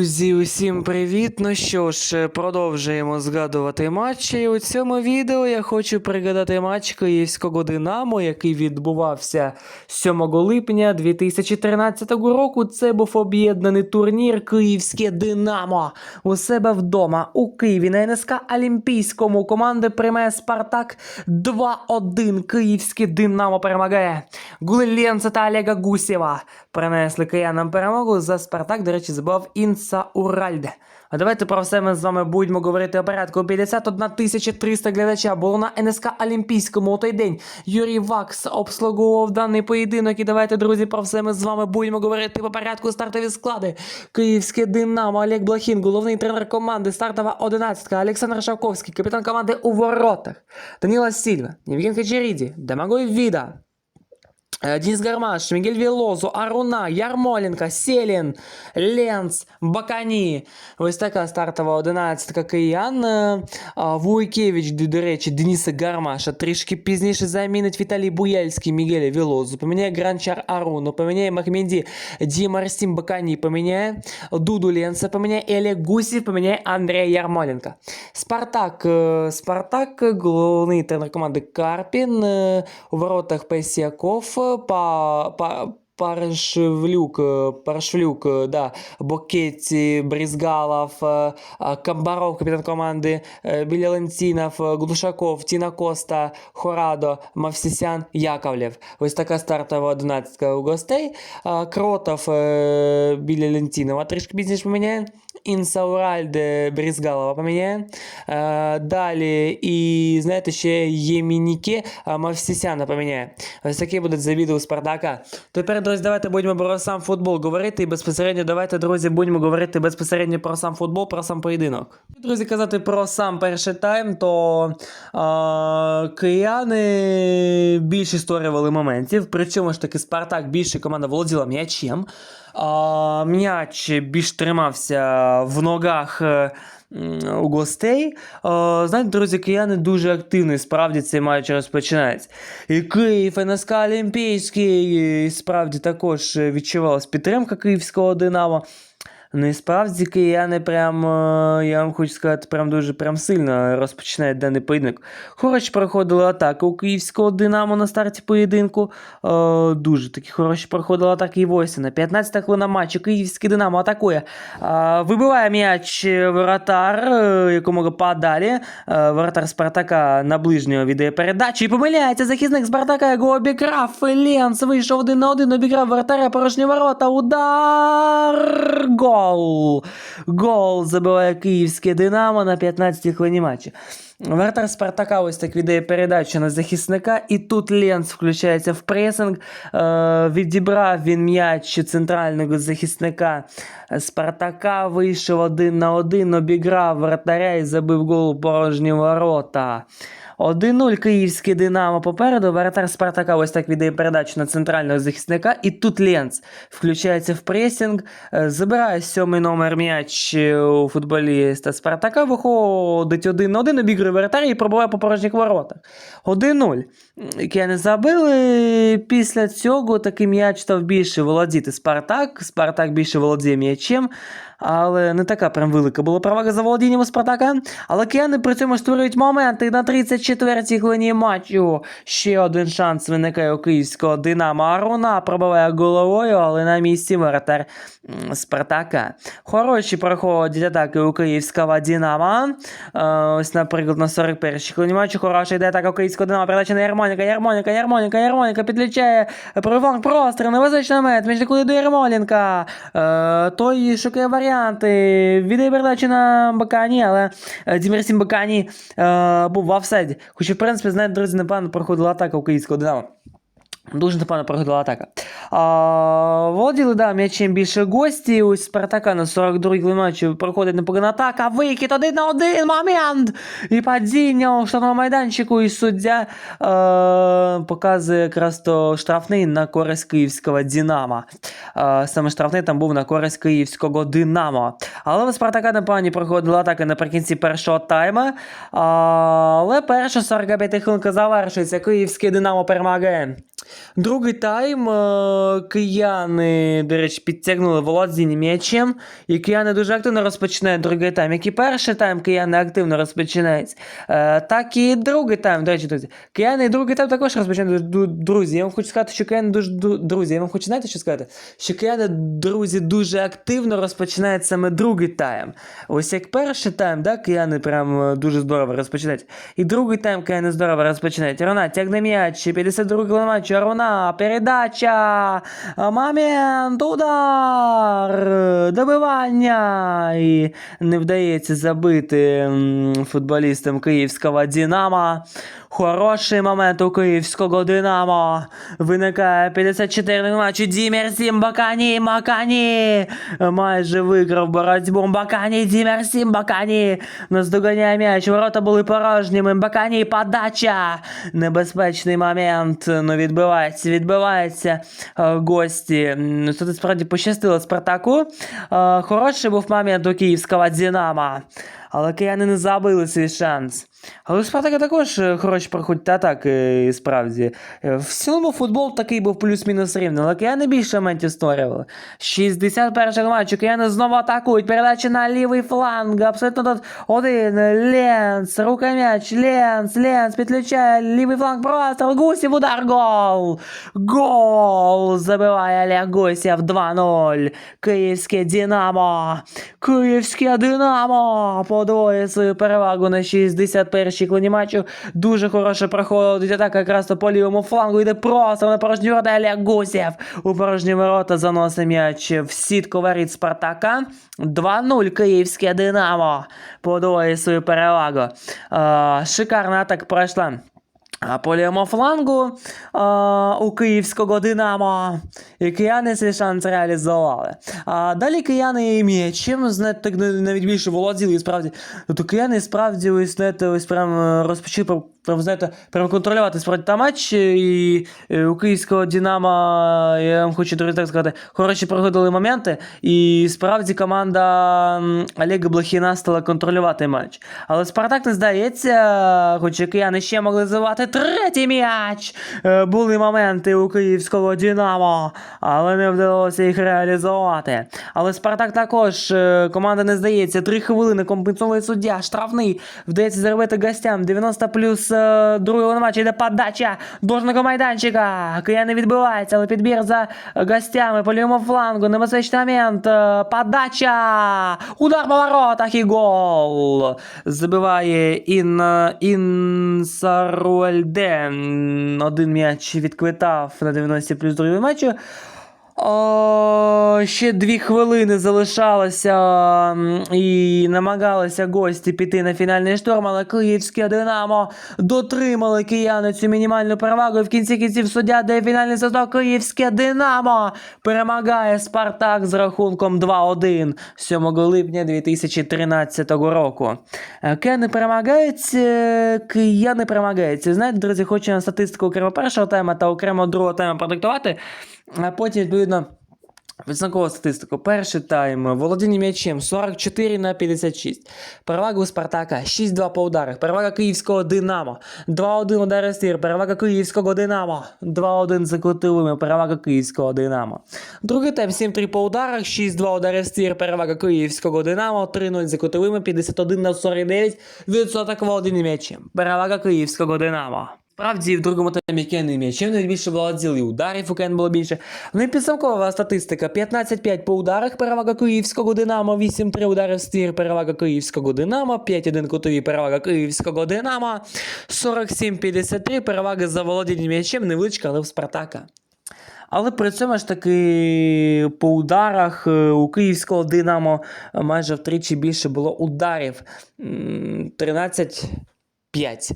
Друзі, усім привіт! Ну що ж, продовжуємо згадувати матчі. У цьому відео я хочу пригадати матч Київського Динамо, який відбувався 7 липня 2013 року. Це був об'єднаний турнір Київське Динамо у себе вдома у Києві на НСК Олімпійському. Команда приймає Спартак 2-1. Київське Динамо перемагає. Гули Ленца та Олега Гусєва принесли киянам перемогу. За Спартак, до речі, забав Інса Уральде. А давайте про все ми з вами будемо говорити о порядку. 51 300 глядача було на НСК Олімпійському у той день. Юрій Вакс обслуговував даний поєдинок. І давайте, друзі, про все ми з вами будемо говорити по порядку стартові склади. Київське Динамо, Олег Блохін, головний тренер команди, стартова одинадцятка, Олександр Шавковський, капітан команди у воротах, Даніла Сільва, Євген Хачеріді, Дамагой Віда, Денис Гармаш, Мигель Велозу, Аруна, Ярмоленко, Селін, Ленц, Бакані. Ось така стартова одинадцятка киян. Е, а, Вуйкевич, до, до речі, Дениса Гармаша. Трішки пізніше замінить Віталій Буяльський, Мігеля Велозу. Поміняє Гранчар Аруну, поміняє Махменді Дімарсім Бакані, поміняє Дуду Ленца, поміняє Еле Гусів, поміняє Андрея Ярмоленко. Спартак, е, Спартак, головний тренер команди Карпін. е, У воротах Песіаков, па, па, Парашвлюк, е, Парашвлюк, е, да, Бокетті, Брізгалов, е, Камбаров, капітан команди, е, Глушаков, Тіна Коста, Хорадо, Мавсісян, Яковлєв. Ось така стартова одинадцятка у гостей. Кротов е, біля Ленцінова трішки пізніше поміняє. Інсауральде Брізгалова поміняє. Е, Далі, і знаєте, ще Ємініке а, Мавсісяна поміняє. Ось такі будуть за відео Спартака. Тепер, друзі, давайте будемо про сам футбол говорити. І безпосередньо давайте, друзі, будемо говорити безпосередньо про сам футбол, про сам поєдинок. Друзі, казати про сам перший тайм, то а, кияни більше створювали моментів. Причому ж таки Спартак більше команда володіла м'ячем. М'яч більш тримався в ногах. е, У гостей, О, знаєте, друзі, кияни дуже активний, справді цей матч розпочинається. І Київ, НСК Олімпійський, і справді також відчувалась підтримка київського Динамо. Ну і справді кияни прям, е, я вам хочу сказати, прям дуже прям сильно розпочинають даний поєдинок. Хороші проходили атаки у київського Динамо на старті поєдинку. Е, дуже такі хороші проходили атаки і ось на 15 хвилина матчу київський Динамо атакує. Е, вибиває м'яч воротар, е, якому подалі. Е, воротар Спартака на ближнього віддає передачу і помиляється захисник Спартака, його обікрав. Ленс вийшов один на один, обікрав воротаря порожні ворота. Удар! Гол! Гол забиває київське Динамо на 15-й хвилині матчу. Вратар Спартака ось так віддає передачу на захисника, і тут Ленц включається в пресинг. Е, відібрав він м'яч центрального захисника Спартака, вийшов один на один, обіграв вратаря і забив гол порожні ворота. 1-0 київське Динамо попереду. Воротар Спартака ось так віддає передачу на центрального захисника. І тут Ленц включається в пресінг, е, забирає сьомий номер м'яч у футболіста Спартака, виходить 1 на 1, обігрує воротар і пробуває по порожніх воротах. 1-0. Кияни забили. Після цього такий м'яч став більше володіти Спартак. Спартак більше володіє м'ячем. Але не така прям велика була перевага за володінням у Спартака. Але кияни при цьому створюють моменти на 34-й хвилині матчу. Ще один шанс виникає у київського Динамо. Аруна пробиває головою, але на місці воротар Спартака. Хороші проходять атаки у київського Динамо. Е, Ось, наприклад, на 41-й хвилині матчу хороша йде атака у київського Динамо. Передача на Ярмоленка, Ярмоленка, Ярмоленка, Ярмоленка підлічає правий простір, невизначний момент, між куди до Ярмоленка. Е, той шукає варіанти. Віддає передачі на Бакані, але е, Дімірсім Бакані е, був в офсайді. Хоча, в принципі, знаєте, друзі, непевно проходила атака у київського Динамо. Дуже непогано проходила атака. А, володіли, да, м'ячем більше гості. Ось Спартака на 42-й матчі проходить непогана атака. Викид один на один момент. І падіння у штрафному майданчику. І суддя е, показує якраз то штрафний на користь київського Динамо. Е, саме штрафний там був на користь київського Динамо. Але у Спартака непогані проходила атака наприкінці першого тайма. А, але перша 45 хвилинка завершується. Київське Динамо перемагає. Другий тайм е, кияни, до речі, підтягнули володіння м'ячем, і кияни дуже активно розпочинають другий тайм. Як і перший тайм кияни активно розпочинають, е, так і другий тайм, до речі, друзі. Кияни і другий тайм також розпочинають друзі. Я вам хочу сказати, що кияни дуже друзі. Я вам хочу знаєте, що сказати? Що кияни, друзі, дуже активно розпочинають саме другий тайм. Ось як перший тайм, да, кияни прям е, дуже здорово розпочинають. І другий тайм кияни здорово розпочинають. Рона тягне м'яч, 52 хвилин Рона, передача, момент, удар, добивання. І не вдається забити футболістам київського Динамо. Хороший момент у київського Динамо. Виникає 54 матчі. Дімерсім Бакані, Макані. Майже виграв боротьбу. Бакані, Дімерсім Бакані. Наздоганяє м'яч. Ворота були порожніми. Бакані, подача. Небезпечний момент. Ну, відбивається, відбивається. Е, Гості. Тут справді пощастило Спартаку. Е, Хороший був момент у київського Динамо. Але кияни не забили свій шанс. Але Спартака також е, хороші проходять атаки, і справді. Е, В цілому футбол такий був плюс-мінус рівний, але кияни більше моментів створювали. 61 матчу, кияни знову атакують, передача на лівий фланг, абсолютно тут один, Ленц, руком'яч, Ленц, Ленц, підключає лівий фланг, простріл, Гусів, удар, гол! Гол! Забиває Олег Гусєв 2-0. Київське Динамо. Київське Динамо подвоює свою перевагу на 61-й хвилині матчу. Дуже хороше проходить атака якраз по лівому флангу. Йде просто на порожні ворота Олег Гусєв. У порожні ворота заносить м'яч в сітку воріт Спартака. 2-0 Київське Динамо подвоює свою перевагу. Е, шикарна атака пройшла. А по лівому флангу а, у київського Динамо і кияни свій шанс реалізували. А далі кияни і м'ячем, знаєте, так навіть більше володіли, і справді. Тобто кияни справді ось, знаєте, ось прям е, розпочали прям, знаєте, прям контролювати справді та матч. І е, у київського Динамо, я вам хочу друзі, так сказати, хороші проходили моменти. І справді команда Олега Блохіна стала контролювати матч. Але Спартак не здається, хоча кияни ще могли забивати третій м'яч. Е, Були моменти у київського Динамо, але не вдалося їх реалізувати. Але Спартак також е, команда не здається. Три хвилини компенсовує суддя. Штрафний вдається заробити гостям. 90 плюс е, другого матчу йде подача дожного майданчика. Кияни відбиваються, але підбір за гостями по лівому флангу. Небезпечний момент. Подача. Удар по воротах і гол. Забиває Ін, Ін Саруельден. Один м'яч відквитав на 90 плюс другий матчу. О, ще дві хвилини залишалося і намагалися гості піти на фінальний шторм, але київське Динамо дотримали кияни цю мінімальну перевагу. І в кінці кінців суддя дає фінальний свисток. Київське Динамо перемагає Спартак з рахунком 2-1 7 липня 2013 року. Е, Кияни перемагають, е, кияни перемагають. Знаєте, друзі, хочу на статистику окремо першого тайма та окремо другого тайма продиктувати. А потім, відповідно, відзнакова статистику. Перший тайм. Володіння м'ячем 44 на 56. Перевага у Спартака 6-2 по ударах. Перевага київського Динамо. 2-1 удари стір. Перевага київського Динамо. 2-1 за кутовими. Перевага київського Динамо. Другий тайм 7-3 по ударах. 6-2 удари стір. Перевага київського Динамо. 3-0 за кутовими. 51 на 49. Відсоток володіння м'ячем. Перевага київського Динамо. Справді, в другому таймі Кен і м'ячем найбільше володіли, і ударів у Кен було більше. Ну і підсумкова статистика. 15-5 по ударах, перевага київського Динамо, 8-3 удари в стір, перевага київського Динамо, 5-1 кутові, перевага київського Динамо, 47-53, перевага за володінням м'ячем, невеличка, але в Спартака. Але при цьому ж таки по ударах е, у київського Динамо майже втричі більше було ударів. М, 13-5.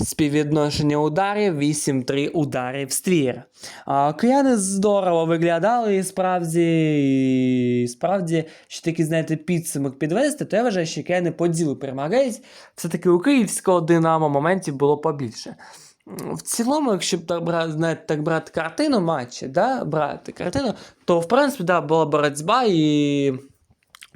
Співвідношення ударів 8-3 удари в ствір. Кияни здорово виглядали і справді, і справді, що таки, знаєте, підсумок підвести, то я вважаю, що кияни по ділу перемагають. Все-таки у київського Динамо моментів було побільше. В цілому, якщо б так брати, знаєте, так брати картину матчі, да, брати картину, то в принципі да, була боротьба і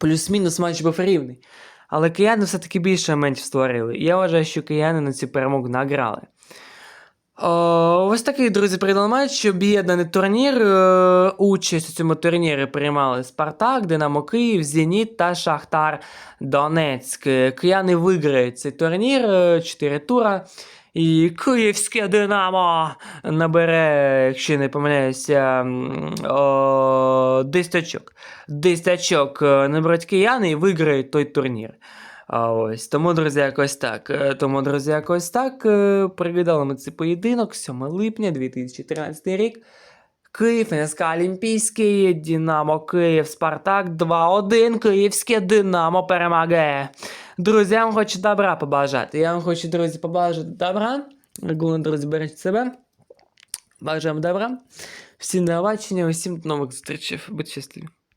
плюс-мінус матч був рівний. Але кияни все-таки більше моментів створили. І я вважаю, що кияни на цю перемогу награли. О, ось такий, друзі, прийняли матч. Об'єднаний турнір. Е, Участь у цьому турнірі приймали Спартак, Динамо Київ, Зеніт та Шахтар Донецьк. Е, Кияни виграють цей турнір 4 тура. І Київське Динамо набере, якщо не помиляюся, о, 10 очок. 10 очок е, наберуть кияни і виграють той турнір. А ось тому, друзі, якось так. Е, Тому, друзі, якось так. е, Пригадали ми цей поєдинок 7 липня 2013 рік. Київ, НСК Олімпійський, Динамо Київ, Спартак 2-1. Київське Динамо перемагає. Друзі, вам хочу добра побажати. Я вам хочу, друзі, побажати добра. Регулярно, друзі, бережіть себе. Бажаємо добра. Всім до побачення, усім до нових зустрічей. Будьте щасливі.